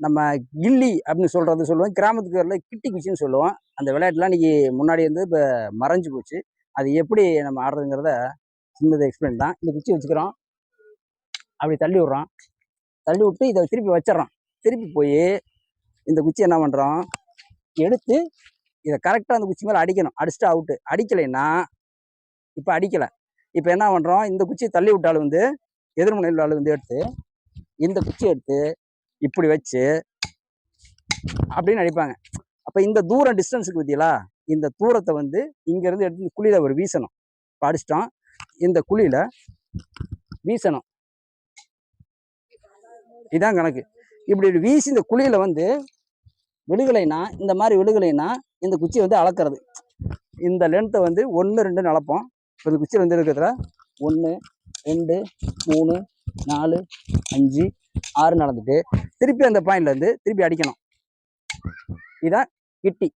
நம்ம கில்லி அப்படின்னு சொல்கிறது சொல்லுவோம். கிராமத்துக்கு வரல கிட்டி குச்சின்னு சொல்லுவோம். அந்த விளையாட்டுலாம் இன்னைக்கு முன்னாடி வந்து இப்போ மறைஞ்சு போச்சு. அது எப்படி நம்ம ஆடுறதுங்கிறத சின்னது எக்ஸ்பிளைன் தான். இந்த குச்சி வச்சுக்கிறோம். அப்படி தள்ளி விட்றோம். தள்ளி விட்டு இதை திருப்பி வச்சிடறோம். திருப்பி போய் இந்த குச்சி என்ன பண்ணுறோம் எடுத்து இதை கரெக்டாக அந்த குச்சி மேலே அடிக்கணும். அடிச்சுட்டு அவுட்டு அடிக்கலைன்னா இப்போ அடிக்கலை. இப்போ என்ன பண்ணுறோம் இந்த குச்சியை தள்ளி விட்டாலும் வந்து எதிர்முனையில் ஆள் வந்து எடுத்து இந்த குச்சியை எடுத்து இப்படி வச்சு அப்படின்னு அடிப்பாங்க. அப்போ இந்த தூரம் டிஸ்டன்ஸுக்கு பார்த்தீங்களா இந்த தூரத்தை வந்து இங்கேருந்து எடுத்து குழியில் ஒரு வீசணும். இப்போ அடிச்சிட்டோம் இந்த குழியில் வீசணும். இதான் கணக்கு. இப்படி வீசி இந்த குழியில் வந்து விழுகலைன்னா இந்த மாதிரி விழுகலைன்னா இந்த குச்சி வந்து அளக்கிறது. இந்த லென்த்தை வந்து ஒன்று ரெண்டுன்னு அளப்போம். இப்போ இந்த குச்சி வந்து இருக்கிறதுல ஒன்று ரெண்டு மூணு நாலு அஞ்சு ஆறு நடந்துட்டு திருப்பி அந்த பாயிண்ட்லேருந்து திருப்பி அடிக்கணும். இதான் கிட்டி.